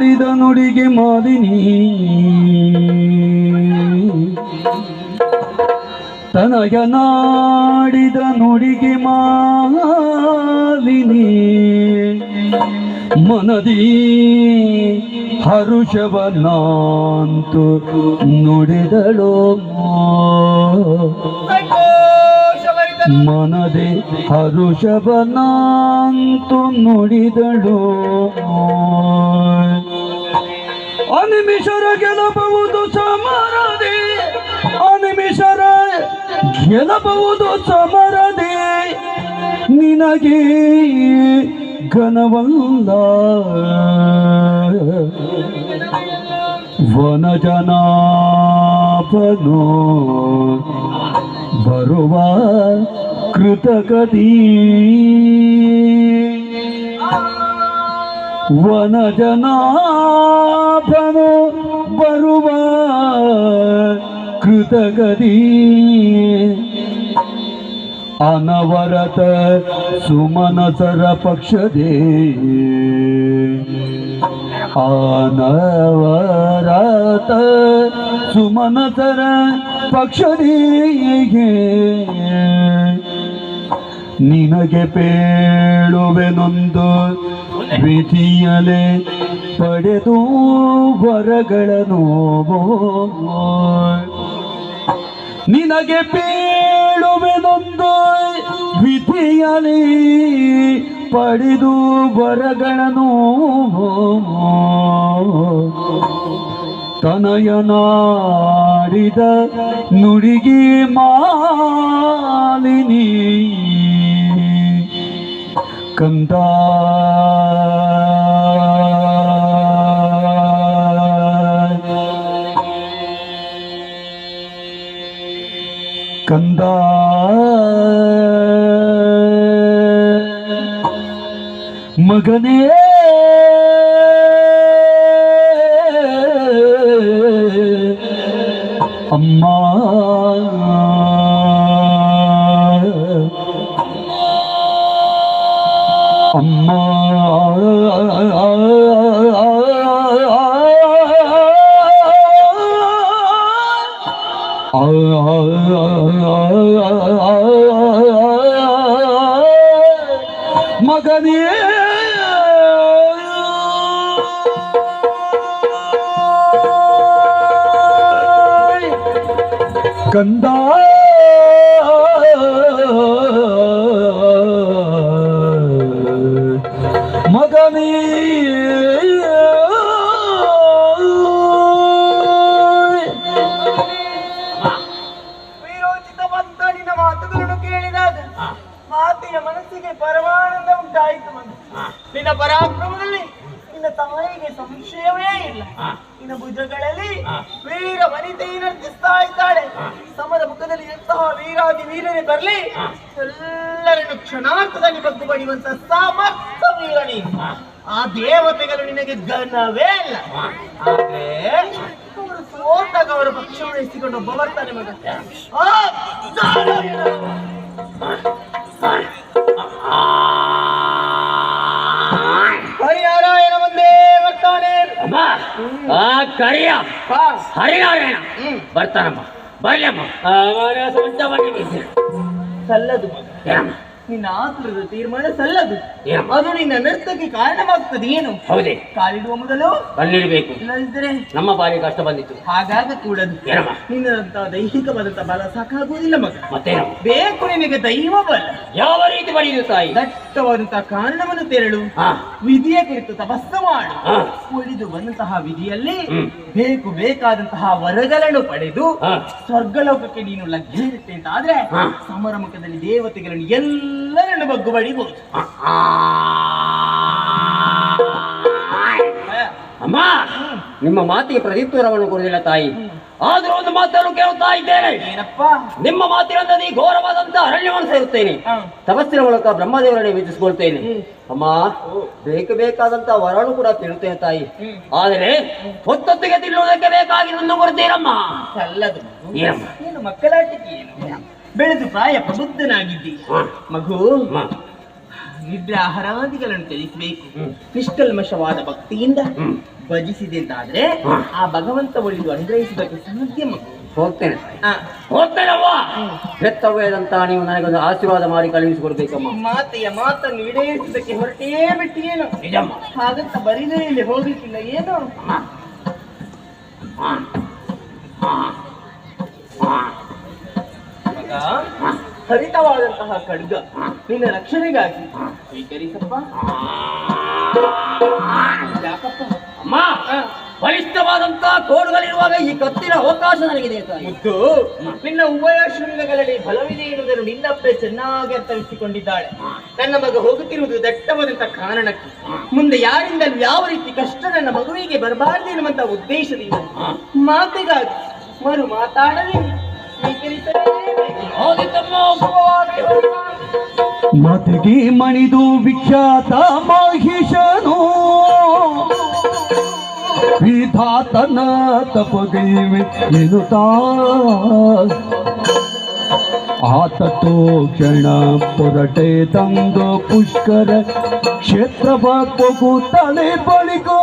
ನಾಡಿದ ನುಡಿಗೆ ಮಾಲಿನಿ. ತನಗ ನಾಡಿದ ನುಡಿಗೆ ಮಾಲಿನಿ. ಮನದಿ ಹರುಷವನ್ನಂತು ನುಡಿದಳೋ ಮನದಿ ಮನದೆ ಹರುಷವನಾಂತು ನುಡಿದಳು ಅನಿಮಿಷರ ಗೆಲ್ಲಬಹುದು ಸಮರದಿ. ಅನಿಮಿಷರ ಗೆಲ್ಲಬಹುದು ಸಮರದಿ. ನಿನಗೆ ಘನವಲ್ಲ. ವನಜನಾಭನು ಬರುವ ಕೃತಕದಿ ವನಜನಾಭನು ಬರುವ ಕೃತಗದಿ ಅನವರತ ಸುಮನಸರ ಪಕ್ಷದೇ. ಅನವರತ ಸುಮನಸರ ಪಕ್ಷದೇ. ನಿನಗೆ ಪೇಳುವೆನೊಂದು ವಿಧಿಯಲೆ ಪಡೆದು ವರಗಳನ್ನು ನಿನಗೆ ಪೇಳುವೆನೊಂದು ವಿಧಿಯಲಿ ಪಡೆದು ವರಗಳನ್ನು ತನಯನಾಡಿದ ನುಡಿಗೆ ಮಾಲಿನಿ. skanda skanda magane ಅಮ್ಮ ಮಗನೇ ಪರಾಕ್ರಮದಲ್ಲಿ ನಿನ್ನ ತಾಯಿಗೆ ಸಂಶಯವೇ ಇಲ್ಲ. ನಿನ್ನ ಭುಜಗಳಲ್ಲಿ ವೀರ ವನಿತೆ ನರ್ತಿಸ್ತಾ ಇದ್ದಾಳೆ. ಸಮರ ಮುಖದಲ್ಲಿ ಎಂತಹ ವೀರಾದಿ ವೀರನೇ ಬರಲಿ. ಎಲ್ಲರನ್ನು ಕ್ಷಣಾರ್ಥದಲ್ಲಿ ಬಗ್ಗು ಪಡೆಯುವಂತ ಸಮರ್ಥ ವೀರ ನೀನು ಆ ದೇವತೆಗಳು ನಿನಗೆ ಘನವೇ ಇಲ್ಲ. ಆದ್ರೆ ಅವರು ಸೋತಾಗ ಅವರ ಪಕ್ಷವನ್ನು ಎಸಿಕೊಂಡು ಒಬ್ಬ ಬರ್ತಾನೆ ಮಗ. ಕರಿಯ ಬಾ. ಹರಿನಾರಾಯಣ ಹ್ಮ್. ಬರ್ತಾನಮ್ಮ ಬರ್ಲಮ್ಮ ಅವರ ಸ್ವಂತ ಬಂದಿದ್ದೀನಿ ಸಲ್ಲದು ಮಗ ಏನಮ್ಮ ನಿನ್ನ ಆತುರದ ತೀರ್ಮಾನ ಸಲ್ಲದು? ಅದು ನಿನ್ನ ನರ್ತಕ್ಕೆ ಕಾರಣವಾಗ್ತದೆ ಏನು? ಹೌದೇ? ಕಾಲಿಡುವ ಮೊದಲು ಕಣ್ಣಿಡ್ಬೇಕು ಇಲ್ಲದಿದ್ದರೆ ನಮ್ಮ ಬಾರಿ ಕಷ್ಟ ಬಂದಿತ್ತು. ಹಾಗಾಗ ಕೂಡದು. ಏನಮ್ಮ? ನಿನ್ನಂತ ದೈಹಿಕವಾದಂತ ಬಲ ಸಾಕಾಗುವುದಿಲ್ಲ ಮಗ. ಮತ್ತೇನಮ್ಮ? ಬೇಕು ನಿನಗೆ ದೈವ ಬಲ. ಯಾವ ರೀತಿ ಪಡೆಯುದು ತಾಯಿ? ದಟ್ಟವಾದಂತಹ ಕಾರಣವನ್ನು ತೆರಳು. ಹಾ. ವಿಧಿಯ ಕುರಿತು ತಪಸ್ಸು ಮಾಡು. ಹಾ. ಉಳಿದು ಬಂದಂತಹ ವಿಧಿಯಲ್ಲಿ ಹ್ಮ್. ಬೇಕು ಬೇಕಾದಂತಹ ವರಗಳನ್ನು ಪಡೆದು ಹಾ. ಸ್ವರ್ಗಲೋಕಕ್ಕೆ ನೀನು ಲಗ್ಗೆಯಿರುತ್ತೆ ಅಂತ ಆದ್ರೆ ಹಾ. ದೇವತೆಗಳನ್ನು ಮುಖದಲ್ಲಿ ದೇವತೆಗಳನ್ನು ನನ್ನ ಬಗ್ಗು ಬಡಿಬಹುದು ಹೋಯ್ತು. ಅಮ್ಮ ನಿಮ್ಮ ಮಾತಿಗೆ ಪ್ರತಿತ್ವರವನ್ನು ಕೊಡುವುದಿಲ್ಲ ತಾಯಿ ಆದ್ರೂ ಒಂದು ಮಾತನ್ನು ಕೇಳುತ್ತಾ ಇದ್ದೇನೆ. ನಿಮ್ಮ ನಿಮ್ಮ ನೀ ಘೋರವಾದಂತ ಅರಣ್ಯವನ್ನು ಸೇರುತ್ತೇನೆ. ತಪಸ್ಸಿನ ಮೂಲಕ ಬ್ರಹ್ಮದೇವರನ್ನೇ ವೀಕ್ಷಿಸಿಕೊಳ್ತೇನೆ ಅಮ್ಮ ಬೇಕು ಬೇಕಾದಂತ ವರನು ಕೂಡ ತಿಳುತ್ತೇನೆ ತಾಯಿ. ಆದರೆ ಹೊತ್ತೊತ್ತಿಗೆ ತಿನ್ನುವುದಕ್ಕೆ ಬೇಕಾಗಿರುವುದನ್ನು ಕೊಡ್ತೀರಮ್ಮ ಅಲ್ಲದು ಏನಮ್ಮ? ಏನು ಮಕ್ಕಳಾಟಿಕೆ ಬೆಳೆದು ಪ್ರಾಯ ಪ್ರಬುದ್ಧನಾಗಿದ್ದಿ. ಮಗು ಅಮ್ಮ ನಿದ್ರಾಹರಾದಿಗಳನ್ನು ತ್ಯಜಿಸಬೇಕು ನಿಷ್ಕಲ್ಮಶವಾದ ಭಕ್ತಿಯಿಂದ ಭಜಿಸಿದೆ ಅಂತಾದ್ರೆ ಆ ಭಗವಂತ ಒಳಿದು ಅನುಗ್ರಹಿಸಬೇಕು ಸಾಧ್ಯ ಮಗು. ಹೋಗ್ತೇನೆ. ಹೋಗ್ತೇನವ್ವ? ಹೆತ್ತವ್ಯದಂತ ನೀವು ನನಗೊಂದು ಆಶೀರ್ವಾದ ಮಾಡಿ ಕಳುಹಿಸಿಕೊಡ್ಬೇಕಮ್ಮ. ಮಾತೆಯ ಮಾತನ್ನು ಈಡೇರಿಸುವುದಕ್ಕೆ ಹೊರಟೇ ಬಿಟ್ಟಿಯೇನು. ನಿಜಮ್ಮ. ಹಾಗಂತ ಬರೀದೇ ಇಲ್ಲಿ ಹೋಗ್ಲಿಕ್ಕಿಲ್ಲ ಏನು. ಮಗ ಹರಿತವಾದಂತಹ ಖಡ್ಗ ನಿನ್ನ ರಕ್ಷಣೆಗಾಗಿ ಸ್ವೀಕರಿಸಪ್ಪ. ಯಾಕಪ್ಪ? ಅಮ್ಮ ಬಲಿಷ್ಠವಾದಂತ ಕೋಡುಗಳಿರುವಾಗ ಈ ಕತ್ತಿನ ಅವಕಾಶ ನನಗಿದೆ ಮುದ್ದು ನಿನ್ನ ಉಭಯ ಶೃಂಗಗಳಲ್ಲಿ ಬಲವಿದೆ ಎನ್ನುವುದನ್ನು ನಿನ್ನಪ್ಪೆ ಚೆನ್ನಾಗಿ ಅರ್ಥವಿಸಿಕೊಂಡಿದ್ದಾಳೆ ನನ್ನ ಮಗ ಹೋಗುತ್ತಿರುವುದು ದಟ್ಟವಾದಂತ ಕಾರಣಕ್ಕೆ. ಮುಂದೆ ಯಾರಿಂದ ಯಾವ ರೀತಿ ಕಷ್ಟ ನನ್ನ ಮಗುವಿಗೆ ಬರಬಾರದು ಎನ್ನುವಂತ ಉದ್ದೇಶದಿಂದ. ಮಾತಿಗಾಗಿ ಮರು ಮಾತಾಡಲಿ. ಮಾತಿಗೆ. ಮಣಿದು ವಿಖ್ಯಾತ ಮಹಿಷನು. ವಿಧಾತನ ತಪಗೈವೆ ಎನ್ನುತ್ತಾ ಆತತೋ ಕ್ಷಣ ಪೊರಟೆ ತಂದು ಪುಷ್ಕರ ಕ್ಷೇತ್ರ ತಲೆ ಬಳಿಗೋ